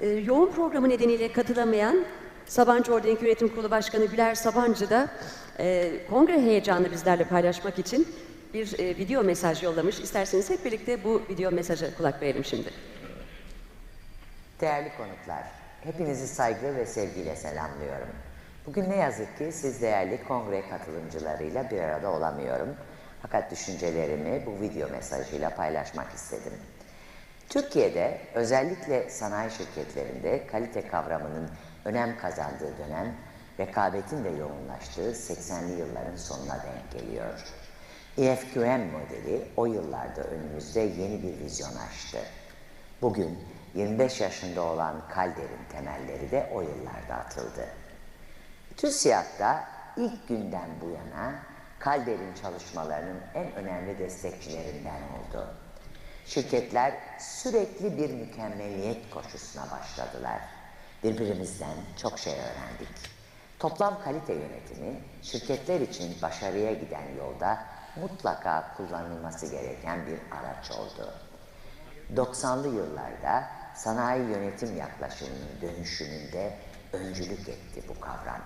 E, yoğun programı nedeniyle katılamayan Sabancı Organik Yönetim Kurulu Başkanı Güler Sabancı da e, kongre heyecanını bizlerle paylaşmak için bir e, video mesaj yollamış. İsterseniz hep birlikte bu video mesaja kulak verelim şimdi. Değerli konuklar, hepinizi saygı ve sevgiyle selamlıyorum. Bugün ne yazık ki siz değerli kongre katılımcılarıyla bir arada olamıyorum. Fakat düşüncelerimi bu video mesajıyla paylaşmak istedim. Türkiye'de özellikle sanayi şirketlerinde kalite kavramının önem kazandığı dönem rekabetin de yoğunlaştığı 80'li yılların sonuna denk geliyor. EFQM modeli o yıllarda önümüzde yeni bir vizyon açtı. Bugün 25 yaşında olan Kalder'in temelleri de o yıllarda atıldı. TÜSİAD'da ilk günden bu yana Kalder'in çalışmalarının en önemli destekçilerinden oldu. Şirketler sürekli bir mükemmeliyet koşusuna başladılar. Birbirimizden çok şey öğrendik. Toplam kalite yönetimi şirketler için başarıya giden yolda mutlaka kullanılması gereken bir araç oldu. 90'lı yıllarda sanayi yönetim yaklaşımının dönüşümünde öncülük etti bu kavram.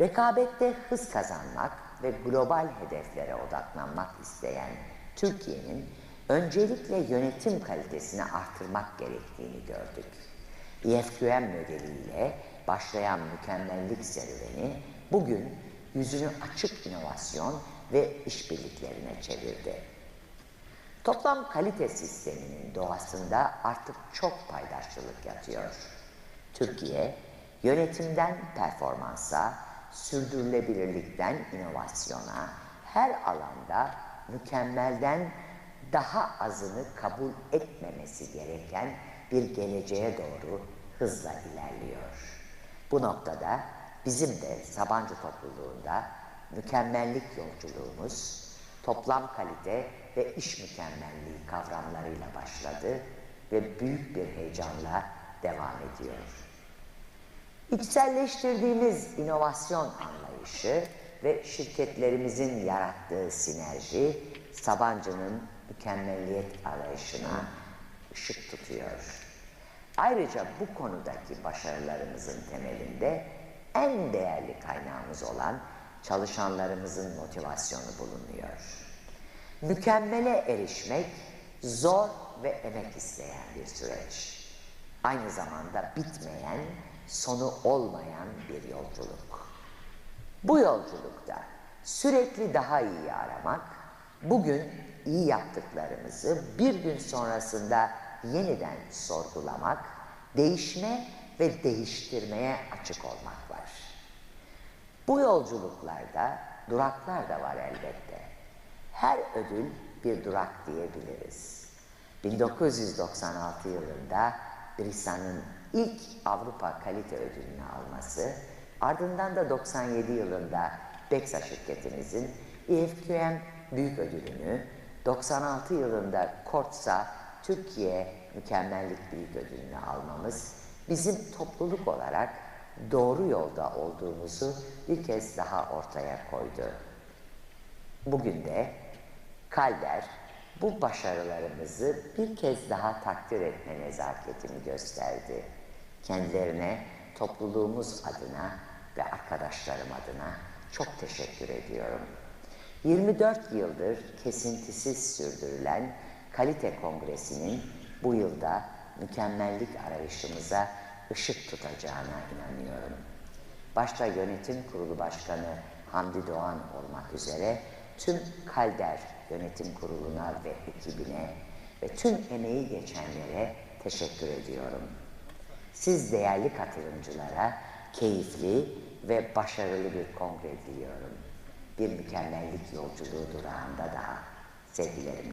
Rekabette hız kazanmak ve global hedeflere odaklanmak isteyen Türkiye'nin öncelikle yönetim kalitesini artırmak gerektiğini gördük. EFQM modeliyle başlayan mükemmellik serüveni bugün yüzünü açık inovasyon ve işbirliklerine çevirdi. Toplam kalite sisteminin doğasında artık çok paydaşçılık yatıyor. Türkiye, yönetimden performansa, sürdürülebilirlikten inovasyona, her alanda mükemmelden daha azını kabul etmemesi gereken bir geleceğe doğru hızla ilerliyor. Bu noktada bizim de Sabancı topluluğunda mükemmellik yolculuğumuz, toplam kalite ve iş mükemmelliği kavramlarıyla başladı ve büyük bir heyecanla devam ediyor. İçselleştirdiğimiz inovasyon anlayışı ve şirketlerimizin yarattığı sinerji Sabancı'nın mükemmelliyet arayışına ışık tutuyor. Ayrıca bu konudaki başarılarımızın temelinde en değerli kaynağımız olan çalışanlarımızın motivasyonu bulunuyor. Mükemmele erişmek zor ve emek isteyen bir süreç. Aynı zamanda bitmeyen, sonu olmayan bir yolculuk. Bu yolculukta sürekli daha iyi aramak, bugün iyi yaptıklarımızı bir gün sonrasında yeniden sorgulamak, değişme ve değiştirmeye açık olmak var. Bu yolculuklarda duraklar da var elbette. Her ödül bir durak diyebiliriz. 1996 yılında Brisa'nın ilk Avrupa Kalite Ödülünü alması, ardından da 97 yılında Bexa şirketimizin EFQM Büyük Ödülünü, 96 yılında Kortsa Türkiye Mükemmellik Büyük Ödülünü almamız bizim topluluk olarak doğru yolda olduğumuzu bir kez daha ortaya koydu. Bugün de Kalder bu başarılarımızı bir kez daha takdir etme nezaketini gösterdi. Kendilerine topluluğumuz adına ve arkadaşlarım adına çok teşekkür ediyorum. 24 yıldır kesintisiz sürdürülen Kalite Kongresi'nin bu yılda mükemmellik arayışımıza ışık tutacağına inanıyorum. Başta yönetim kurulu başkanı Hamdi Doğan olmak üzere tüm Kalder Yönetim Kurulu'na ve ekibine ve tüm emeği geçenlere teşekkür ediyorum. Siz değerli katılımcılara keyifli ve başarılı bir kongre diliyorum. Bir mükemmellik yolculuğu durağında daha sevgilerim.